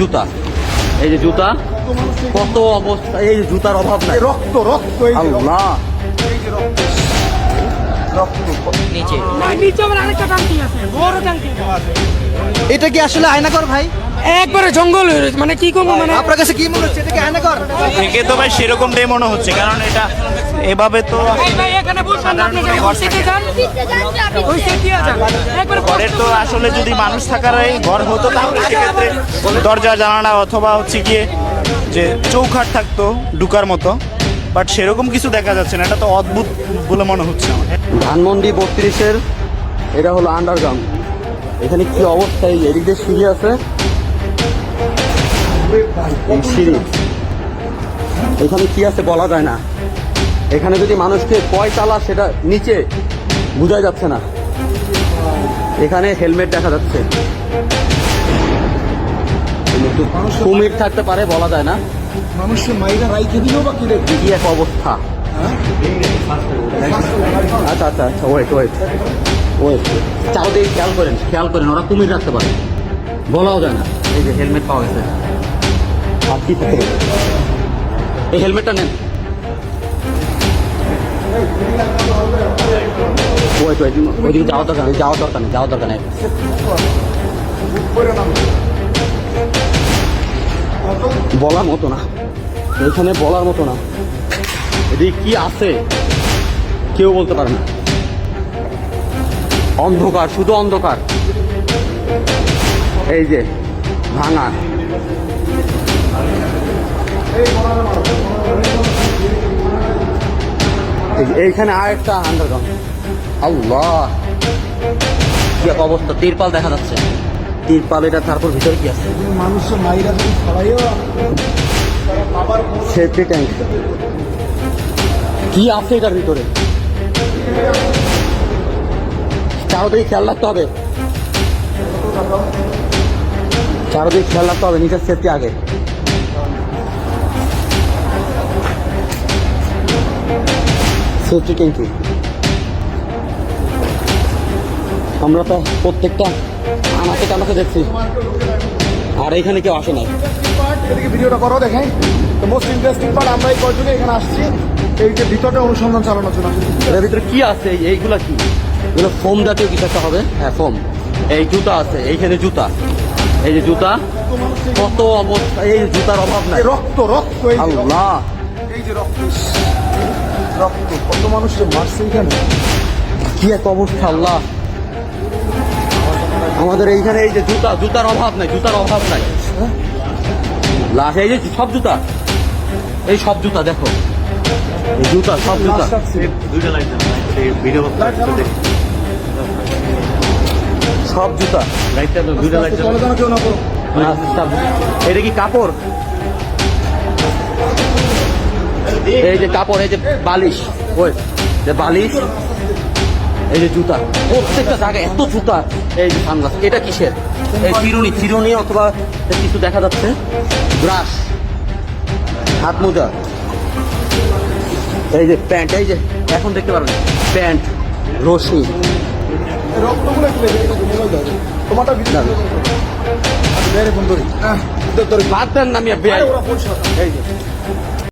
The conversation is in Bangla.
জুতা। এই যে জুতা কত অবস্থা এই জুতার অভাব নাই। রক্ত রক্ত আল্লাহ। রক্ত। রক্ত। নিচে। নিচে আবার আরেকটা টাঙ্কি আছে? বড় টাঙ্কি এটা কি আসলে আয়নাকর ভাই? একবারে জঙ্গল মানে কি করব মানে? আপনার কাছে কি মনে হচ্ছে? এটা কি আয়নাকর থেকে তো ভাই সেরকমটাই মনে হচ্ছে কারণ এটা এভাবে তো ঘরের তো আসলে যদি মানুষ থাকার ঘর হতো তাহলে সেক্ষেত্রে দরজা জানালা অথবা হচ্ছে গিয়ে যে চৌখাট থাকতো ঢুকার মতো। বাট সেরকম কিছু দেখা যাচ্ছে না। এটা তো অদ্ভুত বলে মনে হচ্ছে আমার ধানমন্ডি বত্রিশের, এটা হলো আন্ডারগ্রাউন্ড এখানে কি অবস্থা? এই এদিক দিয়ে সিঁড়ি আছে। সিঁড়ি। এখানে কি আছে বলা যায় না। এখানে যদি মানুষকে কয় চালা সেটা নিচে বোঝা যাচ্ছে না। এখানে হেলমেট দেখা যাচ্ছে। কুমির থাকতে পারে বলা যায় না। মানুষের মাইরা রাইখে দিল বা কি কি এক অবস্থা। আচ্ছা আচ্ছা আচ্ছা ওয়েট ওয়েট ওয়েট চারদিকে খেয়াল করেন খেয়াল করেন ওরা কুমির রাখতে পারে। বলাও যায় না। এই যে হেলমেট পাওয়া গেছে। আর কি থাকতে এই হেলমেটটা নেন। ওয়েট ওয়েট ওইদিকে যাওয়ার দরকার নেই যাওয়ার দরকার নেই যাওয়ার দরকার নেই। বলার মতো না। এখানে বলার মতো না। এদিকে কি আছে, কেউ বলতে পারে না। অন্ধকার, শুধু অন্ধকার। এই যে, ভাঙা। এই এইখানে আর একটা আন্ডারগ্রাউন্ড আল্লাহ। কি অবস্থা, তিরপাল দেখা যাচ্ছে। তিরপাল এটা তারপর ভিতরে কি আছে? মানুষের মাইরা যদি ছড়াইও সেফটি ট্যাঙ্ক কি আছে এটার ভিতরে? চারোদিকে খেয়াল রাখতে হবে। চারোদিকে খেয়াল রাখতে হবে নিজের সেফটি আগে। সেফটি ট্যাঙ্কি আমরা তো প্রত্যেকটা আমাকে টানাকে দেখছি। আর এখানে কেউ আসে নাই। এদিকে ভিডিওটা করো দেখেন। তো মোস্ট ইন্টারেস্টিং পার্ট আমরা এই কয়জনে এখানে আসছি। এই যে ভিতরটা অনুসন্ধান চালানোর জন্য। এটার ভিতরে কি আছে? এই- এইগুলা কি? এগুলো ফোম জাতীয় কিছু একটা হবে? হ্যাঁ ফোম এই জুতা আছে। এইখানে জুতা। এই যে জুতা। কত অবস্থা। এই জুতার অভাব নাই। রক্ত রক্ত, আল্লাহ। এই যে রক্ত। রক্ত। কত মানুষের মারছে এখানে? কি এক অবস্থা আল্লাহ। আমাদের এইখানে এই যে জুতা জুতার অভাব নাই জুতার অভাব নাই। লাশ এই যে সব জুতা। এই সব জুতা দেখো। এই জুতা সব জুতা। সব জুতা। এটা কি কাপড়? এই যে কাপড় এই যে বালিশ। ওই যে বালিশ। এই যে জুতা প্রত্যেকটা জায়গায় এত জুতা। এই যে সানগ্লাস এটা কিসের? এই চিরুনি চিরুনি অথবা কিছু দেখা যাচ্ছে? ব্রাশ হাত মোজা। এই যে প্যান্ট এই যে এখন দেখতে পারবেন প্যান্ট রশি। রক্তগুলো তুলে দে, এটা মোবাইল দাও তোমারটা ভিডিও দাও। বেরে ফোন ধরি ধরি বাদ দেন না আমি এই যে